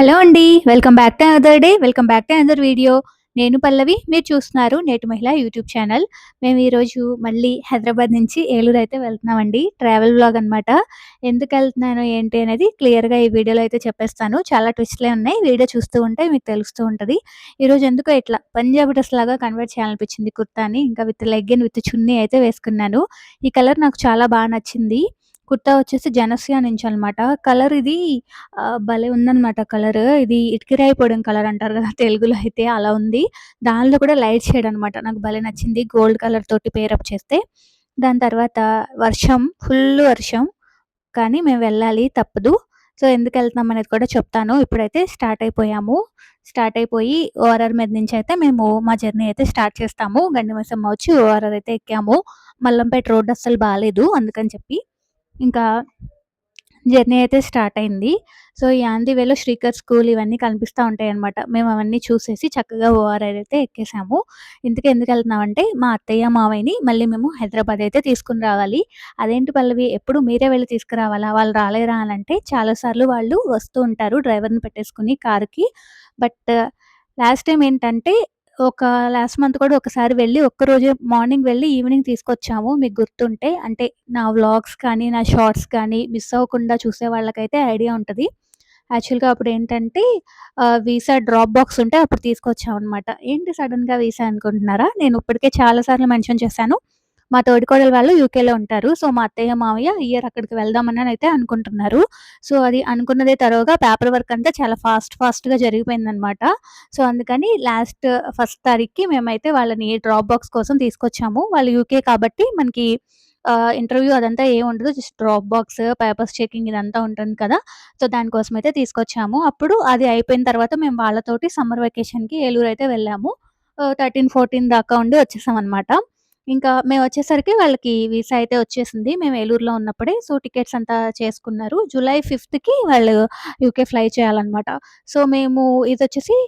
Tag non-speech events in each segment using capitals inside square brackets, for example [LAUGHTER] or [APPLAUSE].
Hello అండి. Welcome back to another day. Welcome back to another video. నేను పల్లవి. మీరు చూస్తున్నారు నేటి మహిళ యూట్యూబ్ ఛానల్. మేము ఈరోజు మళ్ళీ హైదరాబాద్ నుంచి ఏలూరు అయితే వెళ్తున్నామండి. ట్రావెల్ బ్లాగ్ అనమాట. ఎందుకెళ్తున్నాను ఏంటి అనేది క్లియర్‌గా ఈ వీడియోలో అయితే చెప్పేస్తాను. చాలా ట్విస్ట్‌లే ఉన్నాయి. వీడియో చూస్తూ ఉంటే మీకు తెలుస్తూ ఉంటుంది ఈరోజు ఎందుకో ఇట్లా పంజాబ్ డ్రెస్ లాగా కన్వర్ట్ చేయాలనిపించింది కుర్తాని. ఇంకా విత్ లెగ్గిన్ విత్ చున్నీ అయితే వేసుకున్నాను. ఈ కలర్ నాకు చాలా బాగా నచ్చింది. కుర్తా వచ్చేసి జనస్య నుంచి అనమాట. కలర్ ఇది భలే ఉందనమాట కలర్. ఇది ఇటుకరాయి కలర్ అంటారు కదా! తెలుగులో అయితే అలా ఉంది. దానిలో కూడా లైట్ షేడ్ అనమాట. నాకు భలే నచ్చింది. గోల్డ్ కలర్ తోటి పేరప్ చేస్తే. దాని తర్వాత వర్షం, ఫుల్ వర్షం. కానీ మేము వెళ్ళాలి తప్పదు. సో, ఎందుకు వెళ్తున్నాం అనేది కూడా చెప్తాను. ఇప్పుడైతే స్టార్ట్ అయిపోయాము. స్టార్ట్ అయిపోయి ఓఆర్ఆర్ మీద నుంచి అయితే మేము మా జర్నీ అయితే స్టార్ట్ చేస్తాము. గండిమసమ్మ వచ్చి ఓఆర్ఆర్ అయితే ఎక్కాము. మల్లంపేట రోడ్ అస్సలు బాగాలేదు అందుకని చెప్పి. ఇంకా జర్నీ అయితే స్టార్ట్ అయింది. సో, ఈ ఆంధివేలో వేలో శ్రీకర్ స్కూల్ ఇవన్నీ కనిపిస్తూ ఉంటాయి అనమాట మేము అవన్నీ చూసేసి చక్కగా ఓఆర్ఆర్ అయితే ఎక్కేసాము. ఇందుకు ఎందుకు వెళ్తున్నామంటే మా అత్తయ్య, మావయ్యని మళ్ళీ మేము హైదరాబాద్ అయితే తీసుకుని రావాలి. అదేంటి పల్లవి ఎప్పుడు మీరే వెళ్ళి తీసుకురావాలా? వాళ్ళు రాలేరా అని చాలా సార్లు వాళ్ళు వస్తూ ఉంటారు డ్రైవర్‌ని పెట్టేసుకుని కారుకి బట్ లాస్ట్ టైం ఏంటంటే ఒక లాస్ట్ మంత్ కూడా ఒకసారి వెళ్ళి ఒక్కరోజు మార్నింగ్ వెళ్ళి ఈవినింగ్ తీసుకొచ్చాము. మీకు గుర్తుంటే అంటే నా వ్లాగ్స్ కానీ, నా షార్ట్స్ కానీ మిస్ అవ్వకుండా చూసే వాళ్ళకైతే ఐడియా ఉంటుంది యాక్చువల్‌గా అప్పుడు ఏంటంటే వీసా డ్రాప్ బాక్స్ ఉంటే అప్పుడు తీసుకొచ్చామన్నమాట ఏంటి సడన్గా వీసా అనుకుంటున్నారా? నేను ఇప్పటికే చాలా సార్లు మెన్షన్ చేశాను. మా తోడికోడలు వాళ్ళు యూకేలో ఉంటారు. సో, మా అత్తయ్య, మావయ్య ఇయర్ అక్కడికి వెళ్దామననైతే అనుకుంటున్నారు. సో, అది అనుకున్నదే తరువుగా పేపర్ వర్క్ అంతా చాలా ఫాస్ట్ ఫాస్ట్‌గా జరిగిపోయిందనమాట. సో, అందుకని లాస్ట్ ఫస్ట్ తారీఖుకి మేమైతే వాళ్ళని డ్రాప్ బాక్స్ కోసం తీసుకొచ్చాము. వాళ్ళు యూకే కాబట్టి మనకి ఇంటర్వ్యూ అదంతా ఏం ఉండదు. Just drop box, papers checking ఇదంతా ఉంటుంది కదా! సో, దానికోసం అయితే తీసుకొచ్చాము. అప్పుడు అది అయిపోయిన తర్వాత మేము వాళ్ళతోటి సమ్మర్ వెకేషన్‌కి ఏలూరు అయితే వెళ్ళాము. థర్టీన్ ఫోర్టీన్ దాకా ఉండి వచ్చేసామనమాట. ఇంకా మేము వచ్చేసరికి వాళ్ళకి వీసా అయితే వచ్చేసింది. మేము ఏలూరులో ఉన్నప్పుడే. సో, టికెట్స్ అంతా చేసుకున్నారు. జూలై ఫిఫ్త్కి వాళ్ళు యూకే ఫ్లై చేయాలనమాట. సో, మేము ఇది వచ్చేసి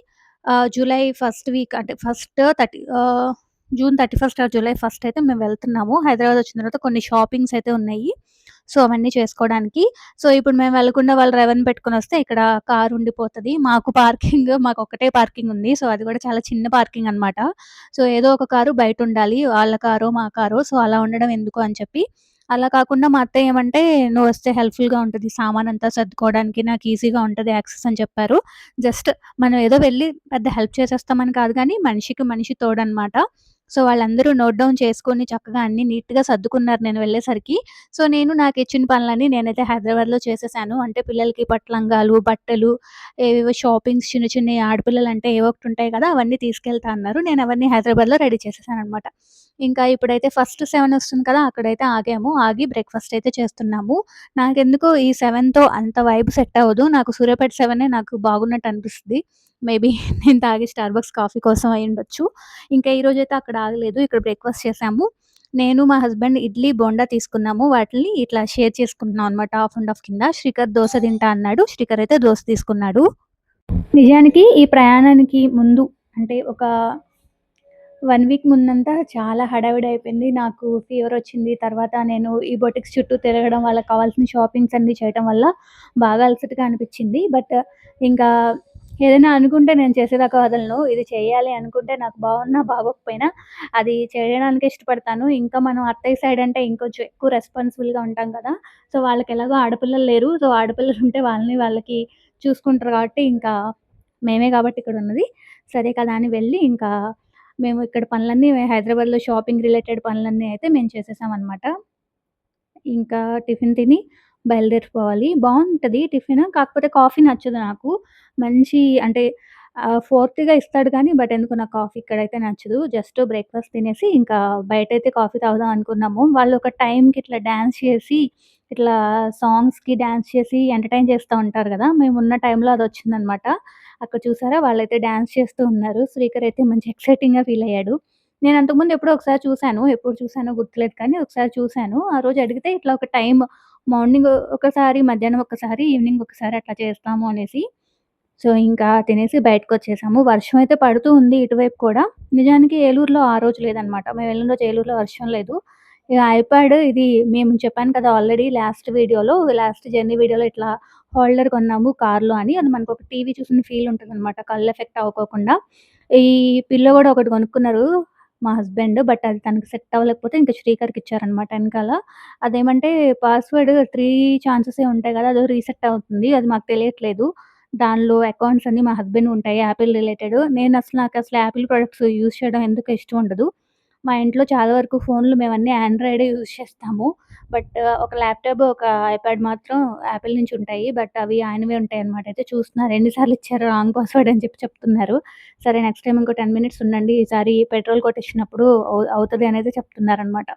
జులై ఫస్ట్ వీక్ అంటే first thirty June June 31 or July first అయితే మేము వెళ్తున్నాము. హైదరాబాద్ వచ్చిన తర్వాత కొన్ని షాపింగ్స్ అయితే ఉన్నాయి. సో, అవన్నీ చేసుకోవడానికి. సో, ఇప్పుడు మేము వెళ్ళకుండా వాళ్ళు రెవెన్ పెట్టుకుని వస్తే ఇక్కడ కార్ ఉండిపోతుంది మాకు పార్కింగ్ మాకు ఒకటే పార్కింగ్ ఉంది. సో, అది కూడా చాలా చిన్న పార్కింగ్ అనమాట. సో, ఏదో ఒక కారు బయట ఉండాలి వాళ్ళ కారో, మా కారో సో, అలా ఉండడం ఎందుకు అని చెప్పి. అలా కాకుండా మా అత్తయ్య ఏమంటే నువ్వు వస్తే హెల్ప్‌ఫుల్‌గా సామాన్ అంతా సర్దుకోవడానికి నాకు ఈజీగా ఉంటుంది యాక్సెస్" అని చెప్పారు. జస్ట్ మనం ఏదో వెళ్ళి పెద్ద హెల్ప్ చేసేస్తామని కాదు కానీ మనిషికి మనిషి తోడనమాట. సో, వాళ్ళందరూ నోట్ డౌన్ చేసుకొని చక్కగా అన్ని నీట్‌గా సర్దుకున్నారు నేను వెళ్ళేసరికి. సో, నేను నాకు ఇచ్చిన పనులన్నీ నేనైతే హైదరాబాద్‌లో చేసేసాను. అంటే పిల్లలకి పట్లంగాలు బట్టలు, ఏవేవో షాపింగ్స్ చిన్న చిన్న ఆడపిల్లలు అంటే ఏవో ఒకటి ఉంటాయి కదా! అవన్నీ తీసుకెళ్తా అన్నారు. నేను అవన్నీ హైదరాబాద్‌లో రెడీ చేసేసాననమాట. ఇంకా ఇప్పుడైతే ఫస్ట్ సెవెన్ వస్తుంది కదా! అక్కడైతే ఆగాము. ఆగి బ్రేక్‌ఫాస్ట్ అయితే చేస్తున్నాము. నాకెందుకో ఈ సెవెన్తో అంత వైబ్ సెట్ అవ్వదు. నాకు సూర్యాపేట సెవెనే నాకు బాగున్నట్టు అనిపిస్తుంది మేబీ నేను తాగే స్టార్‌బక్స్ కాఫీ కోసం అయ్యుండొచ్చు. ఇంకా ఈరోజైతే అక్కడ ఆగలేదు. ఇక్కడ బ్రేక్‌ఫాస్ట్ చేసాము. నేను మా హస్బెండ్ ఇడ్లీ, బోండా తీసుకున్నాము. వాటిని ఇట్లా షేర్ చేసుకుంటున్నాం అనమాట హాఫ్ అండ్ హాఫ్ కింద. శ్రీకర్ దోశ తింటా అన్నాడు. శ్రీకర్ అయితే దోశ తీసుకున్నాడు. నిజానికి ఈ ప్రయాణానికి ముందు అంటే ఒక వన్ వీక్ ముందంతా చాలా హడావిడి అయిపోయింది. నాకు ఫీవర్ వచ్చింది. తర్వాత నేను ఈ బొటిక్స్ చుట్టూ తిరగడం, వాళ్ళకి కావాల్సిన షాపింగ్స్ అన్నీ చేయటం వల్ల బాగా అలసటగా అనిపించింది. బట్ ఇంకా ఏదైనా అనుకుంటే నేను చేసేదాకా వదలను. ఇది చేయాలి అనుకుంటే నాకు బాగున్నా, బాగోకపోయినా అది చేయడానికి ఇష్టపడతాను. ఇంకా మనం అత్తయ్య సైడ్ అంటే ఇంకొంచెం ఎక్కువ రెస్పాన్సిబుల్‌గా ఉంటాం కదా! సో, వాళ్ళకి ఎలాగో ఆడపిల్లలు లేరు. సో, ఆడపిల్లలు ఉంటే వాళ్ళని వాళ్ళకి చూసుకుంటారు కాబట్టి ఇంకా మేమే కాబట్టి ఇక్కడ ఉన్నది సరే కదా అని వెళ్ళి ఇంకా మేము ఇక్కడ పనులన్నీ హైదరాబాద్‌లో షాపింగ్ రిలేటెడ్ పనులన్నీ అయితే మేము చేసేసాం అనమాట ఇంకా టిఫిన్ తిని బయలుదేరిపోవాలి. బాగుంటుంది టిఫిన్. కాకపోతే కాఫీ నచ్చదు నాకు. మంచి అంటే ఫోర్త్‌గా ఇస్తాడు కానీ బట్ ఎందుకు నాకు కాఫీ ఇక్కడైతే నచ్చదు. జస్ట్ బ్రేక్‌ఫాస్ట్ తినేసి ఇంకా బయటైతే కాఫీ తాగుదాం అనుకున్నాము. వాళ్ళు ఒక టైంకి ఇట్లా డాన్స్ చేసి, ఇట్లా సాంగ్స్‌కి డాన్స్ చేసి ఎంటర్‌టైన్ చేస్తూ ఉంటారు కదా! మేము ఉన్న టైంలో అదొచ్చిందనమాట. అక్కడ చూసారా వాళ్ళైతే డాన్స్ చేస్తూ ఉన్నారు. శ్రీకర్ అయితే మంచి ఎక్సైటింగ్‌గా ఫీల్ అయ్యాడు. నేను అంతకుముందు ఎప్పుడో ఒకసారి చూశాను ఎప్పుడు చూసానో గుర్తులేదు కానీ ఒకసారి చూసాను. ఆ రోజు అడిగితే ఇట్లా ఒక టైం మార్నింగ్ ఒకసారి, మధ్యాహ్నం ఒకసారి, ఈవినింగ్ ఒకసారి అట్లా చేస్తాము అనేసి. సో, ఇంకా తినేసి బయటకు వచ్చేసాము వర్షం అయితే పడుతూ ఉంది ఇటువైపు కూడా. నిజానికి ఏలూరులో ఆ రోజు లేదనమాట. మేము వెళ్ళిన రోజు ఏలూరులో వర్షం లేదు. ఇక ఐప్యాడ్ ఇది మేము చెప్పాను కదా! ఆల్రెడీ లాస్ట్ వీడియోలో లాస్ట్ జర్నీ వీడియోలో ఇట్లా హోల్డర్ కొన్నాము కార్‌లో అని. అది మనకు ఒక టీవీ చూసిన ఫీల్ ఉంటదనమాట. కళ్ళు ఎఫెక్ట్ అవ్వకోకుండా. ఈ పిల్ల కూడా ఒకటి కొనుక్కున్నారు మా హస్బెండ్. బట్ అది తనకి సెట్ అవ్వలేకపోతే ఇంకా శ్రీకర్‌కి ఇచ్చారనమాట వెనకాల అదేమంటే పాస్‌వర్డ్ త్రీ ఛాన్సెస్ ఉంటాయి కదా అదో రీసెట్ అవుతుంది. అది మాకు తెలియట్లేదు. దానిలో అకౌంట్స్ అన్ని మా హస్బెండ్ ఉంటాయి యాపిల్ రిలేటెడ్. నేను అసలు నాకు అసలు యాపిల్ ప్రొడక్ట్స్ యూస్ చేయడం ఎందుకు ఇష్టం ఉండదు. మా ఇంట్లో చాలా వరకు ఫోన్‌లు మేమన్నీ ఆండ్రాయిడే యూజ్ చేస్తాము. బట్ ఒక ల్యాప్‌టాప్, ఒక ఐప్యాడ్ మాత్రం యాపిల్ నుంచి ఉంటాయి. బట్ అవి ఆయనవే ఉంటాయన్నమాట. అయితే చూస్తున్నారు ఎన్నిసార్లు ఇచ్చారు రాంగ్ పాస్‌వర్డ్ అని చెప్పి చెప్తున్నారు. సరే నెక్స్ట్ టైం ఇంకో 10 మినిట్స్ ఉండండి. ఈసారి పెట్రోల్ కొట్టించినప్పుడు అవు అనేది చెప్తున్నారనమాట.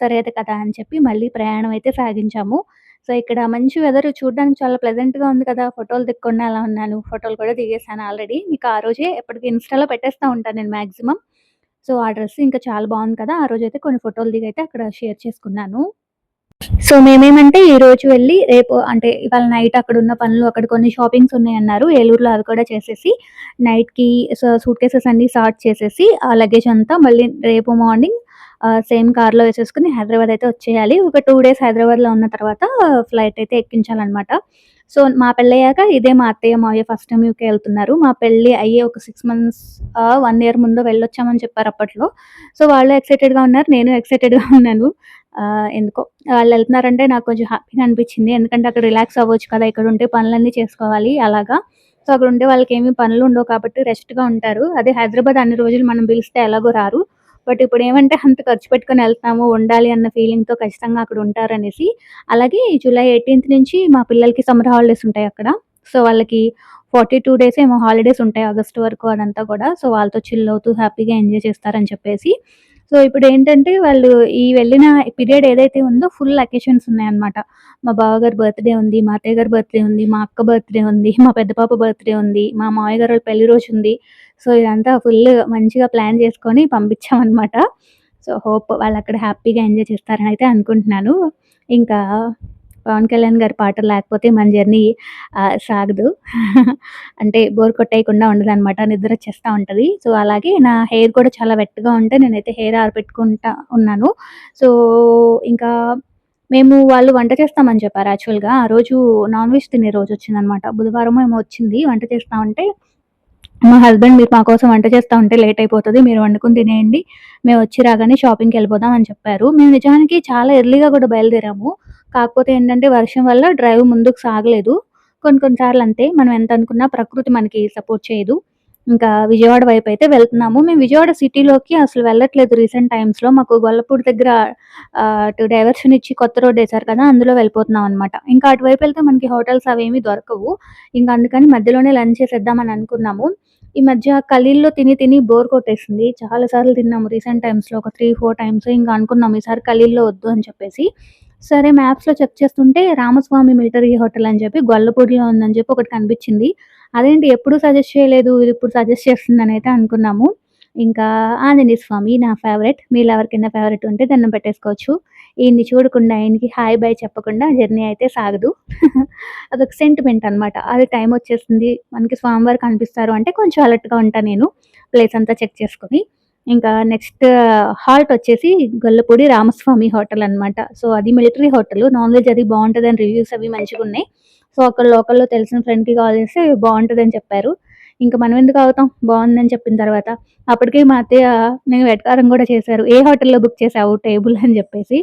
సరే అయితే కదా అని చెప్పి మళ్ళీ ప్రయాణం అయితే సాగించాము. సో, ఇక్కడ మంచి వెదర్ చూడడానికి చాలా ప్లెజెంట్‌గా ఉంది కదా! ఫోటోలు దిక్కుండా అలా ఉన్నాను. ఫోటోలు కూడా దిగేసాను ఆల్రెడీ. మీకు ఆ రోజే ఎప్పటికి ఇన్‌స్టాలో పెట్టేస్తా ఉంటాను నేను మ్యాక్సిమం సో, ఆ డ్రెస్ ఇంకా చాలా బాగుంది కదా! ఆ రోజైతే కొన్ని ఫోటోలు దిగైతే అక్కడ షేర్ చేసుకున్నాను. సో, మేమేమంటే ఈరోజు వెళ్ళి రేపు అంటే ఇవాళ నైట్ అక్కడున్న పనులు అక్కడ కొన్ని షాపింగ్స్ ఉన్నాయన్నారు. ఏలూరులో అవి కూడా చేసేసి నైట్‌కి సో, సూట్ కేసెస్ అన్ని సార్ట్ చేసేసి ఆ లగేజ్ అంతా మళ్ళీ రేపు మార్నింగ్ సేమ్ కార్‌లో వేసేసుకుని హైదరాబాద్ అయితే వచ్చేయాలి. ఒక టూ డేస్ హైదరాబాద్‌లో ఉన్న తర్వాత ఫ్లైట్ అయితే ఎక్కించాలన్నమాట సో, మా పెళ్ళయ్యాక ఇదే మా అత్తయ్య, మావయ్య ఫస్ట్ టైం యూకే వెళ్తున్నారు మా పెళ్ళి అయ్యే ఒక సిక్స్ మంత్స్ వన్ ఇయర్ ముందు వెళ్ళొచ్చామని చెప్పారు అప్పట్లో. సో, వాళ్ళు ఎక్సైటెడ్‌గా ఉన్నారు. నేను ఎక్సైటెడ్‌గా ఉన్నాను. ఎందుకో వాళ్ళు వెళ్తున్నారంటే నాకు కొంచెం హ్యాపీగా అనిపించింది. ఎందుకంటే అక్కడ రిలాక్స్ అవ్వచ్చు కదా! ఇక్కడ ఉంటే పనులన్నీ చేసుకోవాలి అలాగా. సో, అక్కడ ఉంటే వాళ్ళకి ఏమి పనులు ఉండవు కాబట్టి రెస్ట్‌గా ఉంటారు. అదే హైదరాబాద్ అన్ని రోజులు మనం పిలిస్తే ఎలాగో రారు. బట్ ఇప్పుడు ఏమంటే అంత ఖర్చు పెట్టుకుని వెళ్తాము ఉండాలి అన్న ఫీలింగ్‌తో ఖచ్చితంగా అక్కడ ఉంటారనేసి. అలాగే జూలై 18 నుంచి మా పిల్లలకి సమ్మర్ హాలిడేస్ ఉంటాయి అక్కడ. సో, వాళ్ళకి 42 డేస్ ఏమో హాలిడేస్ ఉంటాయి ఆగస్ట్ వరకు అదంతా కూడా. సో, వాళ్ళతో చిల్ అవుతూ హ్యాపీగా ఎంజాయ్ చేస్తారని చెప్పేసి. సో, ఇప్పుడు ఏంటంటే వాళ్ళు ఈ వెళ్ళిన పీరియడ్ ఏదైతే ఉందో ఫుల్ అకేషన్స్ ఉన్నాయన్నమాట. మా బావగారి బర్త్‌డే ఉంది, మా అత్తయ్య గారి బర్త్‌డే ఉంది, మా అక్క బర్త్‌డే ఉంది, మా పెద్ద పాప బర్త్‌డే ఉంది, మా మామయ్య గారు పెళ్ళి రోజు ఉంది. సో, ఇదంతా ఫుల్ మంచిగా ప్లాన్ చేసుకొని పంపించామన్నమాట. సో, హోప్ వాళ్ళక్కడ హ్యాపీగా ఎంజాయ్ చేస్తారని అయితే అనుకుంటున్నాను. ఇంకా పవన్ కళ్యాణ్ గారి పాటలు లేకపోతే మన జర్నీ సాగదు. [LAUGHS] అంటే బోర్ కొట్టేయకుండా ఉండదనమాట. నిద్రొచ్చేస్తా ఉంటుంది సో, అలాగే నా హెయిర్ కూడా చాలా వెట్‌గా ఉంటే నేనైతే హెయిర్ ఆరబెట్టుకుంటా ఉన్నాను. సో, ఇంకా మేము వాళ్ళు వంట చేస్తామని చెప్పారు యాక్చువల్‌గా. ఆ రోజు నాన్ వెజ్ తినే రోజు వచ్చిందనమాట బుధవారం ఏమో వచ్చింది. వంట చేస్తా ఉంటే మా హస్బెండ్ మీరు మా కోసం వంట చేస్తా ఉంటే లేట్ అయిపోతుంది మీరు వండుకొని తినేయండి. మేము వచ్చి రాగానే షాపింగ్‌కెళ్ళిపోదాం అని చెప్పారు. మేము నిజానికి చాలా ఎర్లీగా కూడా బయలుదేరాము. కాకపోతే ఏంటంటే వర్షం వల్ల డ్రైవ్ ముందుకు సాగలేదు. కొన్ని కొన్ని సార్లు అంతే. మనం ఎంత అనుకున్నా ప్రకృతి మనకి సపోర్ట్ చేయదు. ఇంకా విజయవాడ వైపు అయితే వెళ్తున్నాము. మేము విజయవాడ సిటీలోకి అసలు వెళ్ళట్లేదు రీసెంట్ టైమ్స్‌లో. మాకు గొల్లపూడి దగ్గర అటు డైవర్షన్ ఇచ్చి కొత్త రోడ్ వేశారు కదా! అందులో వెళ్ళిపోతున్నాం అనమాట. ఇంకా అటువైపు వెళ్తే మనకి హోటల్స్ అవేమీ దొరకవు. ఇంకా అందుకని మధ్యలోనే లంచ్ చేసేద్దామని అనుకున్నాము. ఈ మధ్య కలీల్‌లో తిని తిని బోర్ కొట్టేసింది. చాలా సార్లు తిన్నాము రీసెంట్ టైమ్స్‌లో ఒక 3, 4 టైమ్స్. ఇంకా అనుకున్నాం ఈసారి కలీల్‌లో వద్దు అని చెప్పేసి. సరే మ్యాప్స్‌లో చెక్ చేస్తుంటే రామస్వామి మిలిటరీ హోటల్ అని చెప్పి గొల్లపూడిలో ఉందని చెప్పి ఒకటి కనిపించింది. అదేంటి ఎప్పుడు సజెస్ట్ చేయలేదు. ఇది ఇప్పుడు సజెస్ట్ చేస్తుందనైతే అనుకున్నాము. ఇంకా ఆంజనేయ స్వామి నా ఫేవరెట్. మీలో ఎవరికైనా ఫేవరెట్ ఉంటే దండం పెట్టేసుకోవచ్చు. ఈయన్ని చూడకుండా, ఈయనకి హాయ్, బాయ్ చెప్పకుండా జర్నీ అయితే సాగదు. [LAUGHS] అదొక సెంటిమెంట్ అనమాట. అది టైం వచ్చేసింది. మనకి స్వామివారు కనిపిస్తారు అంటే కొంచెం అలర్ట్‌గా ఉంటాను నేను. ప్లేస్ అంతా చెక్ చేసుకొని. ఇంకా నెక్స్ట్ హాల్ట్ uh, వచ్చేసి గొల్లపూడి రామస్వామి హోటల్ అనమాట. సో, అది మిలిటరీ హోటల్ నాన్ వెజ్ అది బావుంటదని రివ్యూస్ అవి మంచిగా ఉన్నాయి సో, అక్కడ లోకల్‌లో తెలిసిన ఫ్రెండ్‌కి కాల్ చేస్తే బాగుంటుందని చెప్పారు. ఇంక మనం ఎందుకు అవుతాం బాగుందని చెప్పిన తర్వాత. అప్పటికే మా అత్తయ్య నేను వెటకారం కూడా చేశారు. ఏ హోటల్‌లో బుక్ చేసావు టేబుల్ అని చెప్పేసి.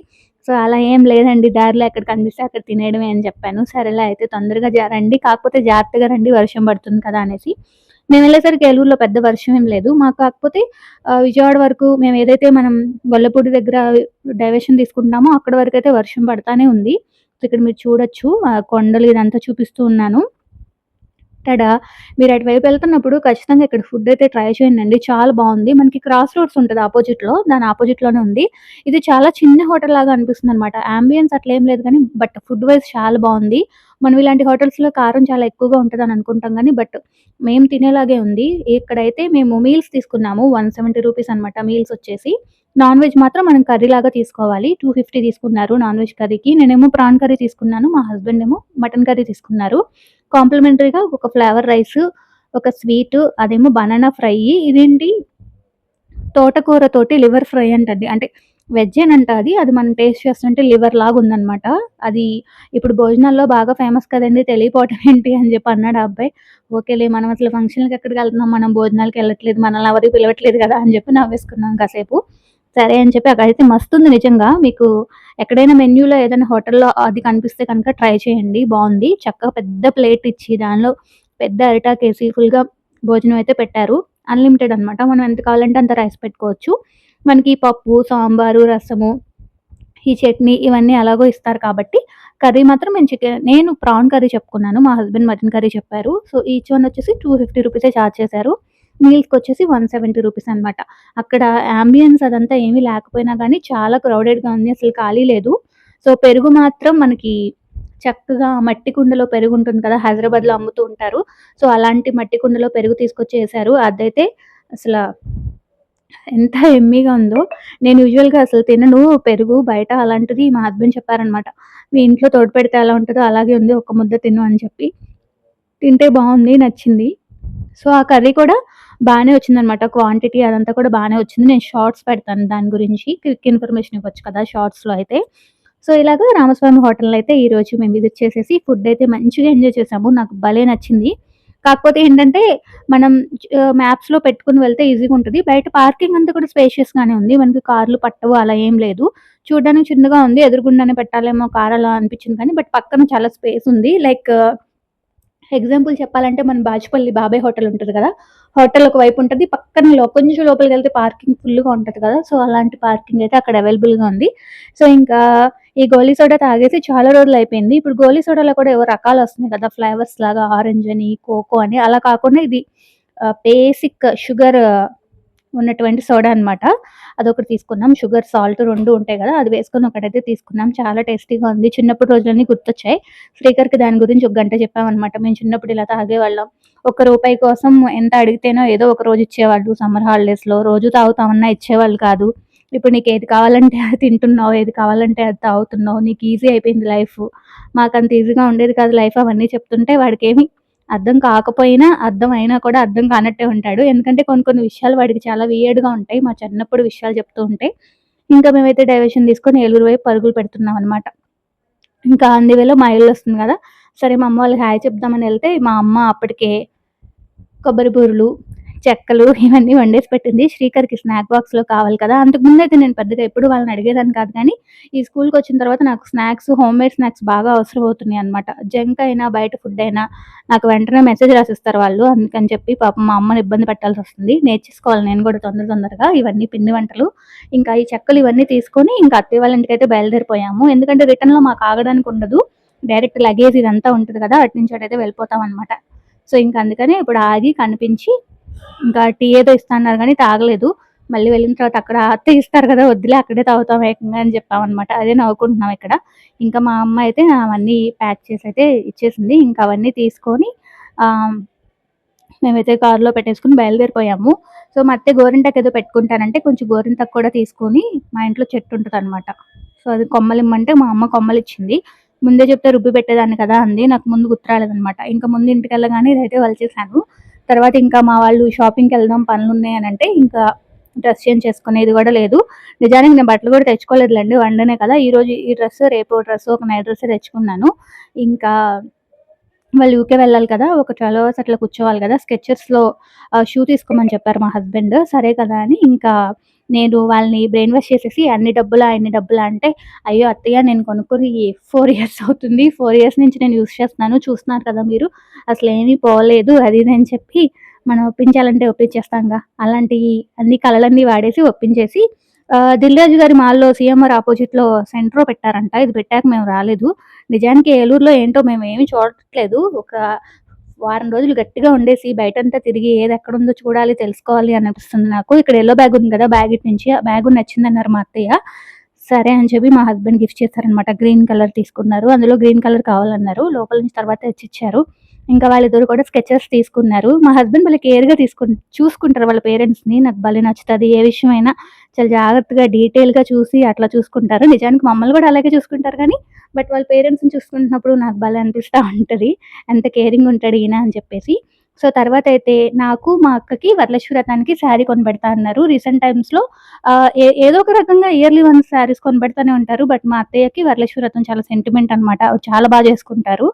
సో, అలా ఏం లేదండి. దారిలో ఎక్కడ కనిపిస్తే అక్కడ తినేయడమే అని చెప్పాను. సరేలా అయితే తొందరగా జ రండి. కాకపోతే జాగ్రత్తగా రండి వర్షం పడుతుంది కదా! అనేసి. మేము వెళ్ళేసరికి ఏలూరులో పెద్ద వర్షం ఏం లేదు. మాకు కాకపోతే విజయవాడ వరకు మేము ఏదైతే మనం గొల్లపూడి దగ్గర డైవర్షన్ అక్కడ వరకు అయితే వర్షం పడతానే ఉంది. సో, ఇక్కడ మీరు చూడొచ్చు. ఆ కొండలు ఇదంతా చూపిస్తూ ఉన్నాను. టడా! మీరు అటువైపు వెళ్తున్నప్పుడు ఖచ్చితంగా ఇక్కడ ఫుడ్ అయితే ట్రై చేయండండి. చాలా బాగుంది మనకి క్రాస్ రోడ్స్ ఉంటది ఆపోజిట్లో దాని ఆపోజిట్లోనే ఉంది. ఇది చాలా చిన్న హోటల్ లాగా అనిపిస్తుంది అనిపిస్తుందనమాట. అట్లా ఏం లేదు కానీ బట్ ఫుడ్ వైస్ చాలా బాగుంది మనం ఇలాంటి హోటల్స్‌లో కారం చాలా ఎక్కువగా ఉంటదని అనుకుంటాం కానీ బట్ మేము తినేలాగే ఉంది. ఇక్కడైతే మేము మీల్స్ తీసుకున్నాము. 170 రూపీస్ అనమాట మీల్స్ వచ్చేసి. నాన్ వెజ్ మాత్రం మనం కర్రీలాగా తీసుకోవాలి. 250 తీసుకున్నారు నాన్ వెజ్ కర్రీకి. నేనేమో ప్రాన్ కర్రీ తీసుకున్నాను. మా హస్బెండ్ ఏమో మటన్ కర్రీ తీసుకున్నారు. కాంప్లిమెంటరీగా ఒక ఫ్లేవర్ రైస్ ఒక స్వీటు, అదేమో బనానా ఫ్రై. ఇదేంటి తోటకూర తోటి లివర్ ఫ్రై అంటది అంటే వెజ్ అంట అది. అది మనం టేస్ట్ చేస్తుంటే లివర్ లాగా ఉందనమాట. అది ఇప్పుడు భోజనాల్లో బాగా ఫేమస్ కదండి తెలియపోవటం [LAUGHS] ఏంటి అని చెప్పి అన్నాడు ఆ అబ్బాయి. ఓకేలే మనం అసలు ఎక్కడికి వెళ్తున్నాం మనం భోజనాలకి వెళ్ళట్లేదు మనల్ని ఎవరికి పిలవట్లేదు కదా! అని చెప్పి నవ్వేసుకున్నాం కాసేపు. సరే అని చెప్పి అక్కడైతే మస్తుంది నిజంగా. మీకు ఎక్కడైనా మెన్యూలో ఏదైనా హోటల్‌లో అది కనిపిస్తే కనుక ట్రై చేయండి. బాగుంది చక్కగా పెద్ద ప్లేట్ ఇచ్చి దానిలో పెద్ద అరిటాకేసి ఫుల్‌గా భోజనం అయితే పెట్టారు. అన్‌లిమిటెడ్ అనమాట. మనం ఎంత కావాలంటే అంత రైస్ పెట్టుకోవచ్చు. మనకి పప్పు, సాంబారు, రసము, ఈ చట్నీ ఇవన్నీ ఎలాగో ఇస్తారు కాబట్టి కర్రీ మాత్రం నేను చికెన్ నేను ప్రాన్ కర్రీ చెప్పుకున్నాను. మా హస్బెండ్ మటన్ కర్రీ చెప్పారు. సో, ఈచ్ వన్ వచ్చేసి 250 రూపీసే ఛార్జ్ చేశారు. మీల్స్కి వచ్చేసి వన్ సెవెంటీ రూపీస్ అనమాట. అక్కడ యాంబియన్స్ అదంతా ఏమీ లేకపోయినా కానీ చాలా క్రౌడెడ్‌గా ఉంది. అసలు ఖాళీ లేదు. సో, పెరుగు మాత్రం మనకి చక్కగా మట్టి కుండలో పెరుగు ఉంటుంది కదా! హైదరాబాద్‌లో అమ్ముతూ ఉంటారు. సో, అలాంటి మట్టి కుండలో పెరుగు తీసుకొచ్చి ఏశారు. అదైతే అసలు ఎంత ఎమ్మీగా ఉందో. నేను యూజువల్‌గా అసలు తినను పెరుగు బయట అలాంటిది మా హస్బెండ్ చెప్పారనమాట. "మీ ఇంట్లో తోడుపెడితే ఎలా ఉంటుందో అలాగే ఉంది. ఒక ముద్ద తిను" అని చెప్పి. తింటే బాగుంది నచ్చింది. సో, ఆ కర్రీ కూడా బాగానే వచ్చిందనమాట. క్వాంటిటీ అదంతా కూడా బాగానే వచ్చింది. నేను షార్ట్స్ పెడతాను దాని గురించి. క్విక్ ఇన్ఫర్మేషన్ ఇవ్వచ్చు కదా! షార్ట్స్‌లో అయితే. సో, ఇలాగ రామస్వామి హోటల్‌లో అయితే ఈరోజు మేము విజిట్ చేసేసి ఫుడ్ అయితే మంచిగా ఎంజాయ్ చేసాము. నాకు భలే నచ్చింది. కాకపోతే ఏంటంటే మనం మ్యాప్స్‌లో పెట్టుకుని వెళ్తే ఈజీగా ఉంటుంది బయట పార్కింగ్ అంతా కూడా స్పేషియస్‌గానే ఉంది. మనకి కార్లు పట్టవు అలా ఏం లేదు. చూడడానికి చిన్నగా ఉంది. ఎదురుగుండానే పెట్టాలేమో కార్ అలా అనిపించింది కానీ బట్ పక్కన చాలా స్పేస్ ఉంది. లైక్ ఎగ్జాంపుల్ చెప్పాలంటే మన బాచుపల్లి బాబాయ్ హోటల్ ఉంటుంది కదా! హోటల్ ఒక వైపు ఉంటుంది పక్కన కొంచెం లోపలికి వెళ్తే పార్కింగ్ ఫుల్‌గా ఉంటది కదా! సో, అలాంటి పార్కింగ్ అయితే అక్కడ అవైలబుల్‌గా ఉంది. సో, ఇంకా ఈ గోలీ సోడా తాగేసి చాలా రోజులయిపోయింది. ఇప్పుడు గోలీ సోడాలో కూడా ఏవో రకాలొస్తున్నాయి కదా! ఫ్లేవర్స్ లాగా ఆరెంజ్ అని, కోకో అని అలా కాకుండా ఇది బేసిక్ షుగర్ ఉన్నటువంటి సోడా అనమాట. అదొకటి తీసుకున్నాం. షుగర్, సాల్ట్ రెండు ఉంటాయి కదా! అది వేసుకొని ఒకటైతే తీసుకున్నాం. చాలా టేస్టీగా ఉంది. చిన్నప్పుడు రోజులన్నీ గుర్తొచ్చాయి. శ్రీకర్‌కి దాని గురించి ఒక గంట చెప్పామన్నమాట మేము చిన్నప్పుడు ఇలా తాగేవాళ్ళం. ఒక్క రూపాయి కోసం ఎంత అడిగితేనో ఏదో ఒక రోజు ఇచ్చేవాళ్ళు సమ్మర్ హాలిడేస్‌లో. రోజు తాగుతామన్నా ఇచ్చేవాళ్ళు కాదు. ఇప్పుడు నీకు ఏది కావాలంటే అది తింటున్నావు. ఏది కావాలంటే అది తాగుతున్నావు. నీకు ఈజీ అయిపోయింది లైఫు. మాకంత ఈజీగా ఉండేది కాదు లైఫ్ అవన్నీ చెప్తుంటే వాడికి ఏమి అర్థం కాకపోయినా, అర్థం అయినా కూడా అర్థం కానట్టే ఉంటాడు. ఎందుకంటే కొన్ని కొన్ని విషయాలు వాడికి చాలా వియర్డ్‌గా ఉంటాయి. మా చిన్నప్పుడు విషయాలు చెప్తూ ఉంటాయి ఇంకా మేమైతే డైవర్షన్ తీసుకొని ఏలూరు వైపు పరుగులు పెడుతున్నాం అనమాట. ఇంకా అందువేలో మా ఇల్లు వస్తుంది కదా! సరే మా అమ్మ వాళ్ళకి హాయ్ చెప్దామని వెళ్తే మా అమ్మ అప్పటికే కొబ్బరి బూరులు చెక్కలు ఇవన్నీ వండేసి పెట్టింది. శ్రీకర్‌కి స్నాక్ బాక్స్‌లో కావాలి కదా! అంతకుముందయితే నేను పెద్దగా ఎప్పుడు వాళ్ళని అడిగేదాన్ని కాదు కానీ, ఈ స్కూల్కి వచ్చిన తర్వాత నాకు స్నాక్స్, హోమ్ మేడ్ స్నాక్స్ బాగా అవసరం అవుతున్నాయి అనమాట జంక్ అయినా, బయట ఫుడ్ అయినా నాకు వెంటనే మెసేజ్ రాసిస్తారు వాళ్ళు. అందుకని చెప్పి పాపం మా అమ్మని ఇబ్బంది పెట్టాల్సి వస్తుంది నేర్చేసుకోవాలి నేను కూడా తొందర తొందరగా ఇవన్నీ పిండి వంటలు. ఇంకా ఈ చెక్కలు ఇవన్నీ తీసుకొని ఇంకా అత్తయ్య వాళ్ళ ఇంటికైతే బయలుదేరిపోయాము. ఎందుకంటే రిటర్న్‌లో మాకు ఆగడానికి ఉండదు. డైరెక్ట్ లగేజ్ ఇదంతా ఉంటుంది కదా! అటు నుంచి అటైతే వెళ్ళిపోతామనమాట. సో, ఇంకా అందుకని ఇప్పుడు ఆగి కనిపించి ఇంకా టీ ఏదో ఇస్తా అన్నారు కానీ తాగలేదు. మళ్ళీ వెళ్ళిన తర్వాత అక్కడ అత్త ఇస్తారు కదా! వద్దులే అక్కడే తాగుతాం ఏకంగా అని చెప్పామనమాట. అదే నవ్వుకుంటున్నాం ఇక్కడ. ఇంకా మా అమ్మ అయితే అవన్నీ ప్యాక్ చేసి అయితే ఇచ్చేసింది. ఇంకా అవన్నీ తీసుకొని మేమైతే కారులో పెట్టేసుకొని బయలుదేరిపోయాము. సో, మా అత్తే గోరింటాకు ఏదో పెట్టుకుంటానంటే కొంచెం గోరింటకు కూడా తీసుకొని మా ఇంట్లో చెట్టు ఉంటుంది అనమాట సో, అది కొమ్మలిమ్మంటే మా అమ్మ కొమ్మలిచ్చింది. ముందే చెప్తే రుబ్బి పెట్టేదాన్ని కదా! అంది. నాకు ముందు గుర్తురాలేదనమాట ఇంకా ముందు ఇంటికెళ్ళగానే ఇదైతే వలిచేసాను. తర్వాత ఇంకా మా వాళ్ళు షాపింగ్కి వెళ్దాం పనులు పనులున్నాయి అంటే ఇంకా డ్రెస్ చేంజ్ చేసుకునేది కూడా లేదు. నిజానికి నేను బట్టలు కూడా తెచ్చుకోలేదులేండి వన్ డేనే కదా! ఈరోజు ఈ డ్రెస్, రేపు డ్రెస్, ఒక నైట్ డ్రెస్ తెచ్చుకున్నాను. ఇంకా వాళ్ళు యూకే వెళ్ళాలి కదా! ఒక 12 అవర్స్ అట్లా కూర్చోవాలి కదా! స్కెచెస్లో షూ తీసుకోమని చెప్పారు మా హస్బెండ్. సరే కదా! అని ఇంకా నేను వాళ్ళని బ్రెయిన్ వాష్ చేసేసి అన్ని డబ్బులా, అన్ని డబ్బులు అంటే, "అయ్యో! అత్తయ్య నేను కొనుక్కొని ఫోర్ ఇయర్స్ అవుతుంది. ఫోర్ ఇయర్స్ నుంచి నేను యూస్ చేస్తున్నాను. చూస్తున్నారు కదా మీరు. అసలు ఏమీ పోలేదు." అది అని చెప్పి మనం ఒప్పించాలంటే ఒప్పించేస్తాంగా. అలాంటివి అన్ని కళలన్నీ వాడేసి ఒప్పించేసి దిల్‌రాజు గారి మాల్‌లో సీఎంఆర్ ఆపోజిట్లో సెంట్రో పెట్టారంట. ఇది పెట్టాక మేము రాలేదు. నిజానికి ఏలూరులో ఏంటో మేము ఏమి చూడట్లేదు. ఒక వారం రోజులు గట్టిగా ఉండేసి బయటంతా తిరిగి ఏది ఎక్కడుందో చూడాలి, తెలుసుకోవాలి అనిపిస్తుంది నాకు. ఇక్కడ యెల్లో బ్యాగ్ ఉంది కదా! బ్యాగ్ ఇటు నుంచి ఆ బ్యాగ్ నచ్చిందన్నారు మా అత్తయ్య. సరే అని చెప్పి మా హస్బెండ్ గిఫ్ట్ చేశారనమాట. గ్రీన్ కలర్ తీసుకున్నారు. అందులో గ్రీన్ కలర్ కావాలన్నారు. లోపల నుంచి తర్వాత తెచ్చిచ్చారు. ఇంకా వాళ్ళిద్దరు కూడా స్కెచెస్ తీసుకున్నారు. మా హస్బెండ్ భలే కేర్‌గా తీసుకు చూసుకుంటారు వాళ్ళ పేరెంట్స్‌ని. నాకు భలే నచ్చుతుంది ఏ విషయమైనా చాలా జాగ్రత్తగా, డీటెయిల్‌గా చూసి అట్లా చూసుకుంటారు. నిజానికి మమ్మల్ని కూడా అలాగే చూసుకుంటారు కానీ, బట్ వాళ్ళ పేరెంట్స్‌ని చూసుకుంటున్నప్పుడు నాకు భలే అనిపిస్తూ ఉంటుంది. ఎంత కేరింగ్ ఉంటాడు ఈయన అని చెప్పేసి. సో తర్వాత అయితే నాకు మా అక్కకి వరలక్ష్మి వ్రతానికి శారీ కొనిపెడతా అన్నారు. రీసెంట్ టైమ్స్లో ఏదో ఒక రకంగా ఇయర్లీ వన్స్ శారీస్ కొనిపెడతానే ఉంటారు. బట్ మా అత్తయ్యకి వరలక్ష్మి చాలా సెంటిమెంట్ అనమాట చాలా బాగా చేసుకుంటారు.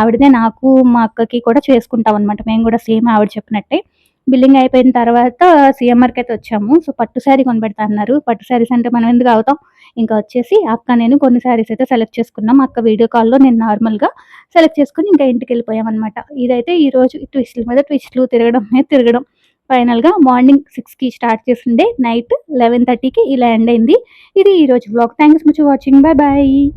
ఆవిడదే నాకు మా అక్కకి కూడా చేసుకుంటాం అనమాట మేము కూడా సేమ్ ఆవిడ చెప్పినట్టే. బిల్లింగ్ అయిపోయిన తర్వాత సిఎంఆర్కి అయితే వచ్చాము. సో పట్టు శారీ కొనబెడతా అన్నారు పట్టు శారీస్ అంటే మనం ఎందుకు అవుతాం? ఇంకా వచ్చేసి అక్క నేను కొన్ని శారీస్ అయితే సెలెక్ట్ చేసుకున్నాం. అక్క వీడియో కాల్లో నేను నార్మల్గా సెలెక్ట్ చేసుకుని ఇంకా ఇంటికి వెళ్ళిపోయాం అనమాట ఇదైతే ఈ రోజు ట్విస్టుల మీద ట్విస్టులు తిరగడం మీద తిరగడం. ఫైనల్గా మార్నింగ్ సిక్స్కి స్టార్ట్ చేసిండే నైట్ లెవెన్ థర్టీకి ఇలా ఎండ్ అయింది. ఇది ఈరోజు blog. Thanks much watching. Bye bye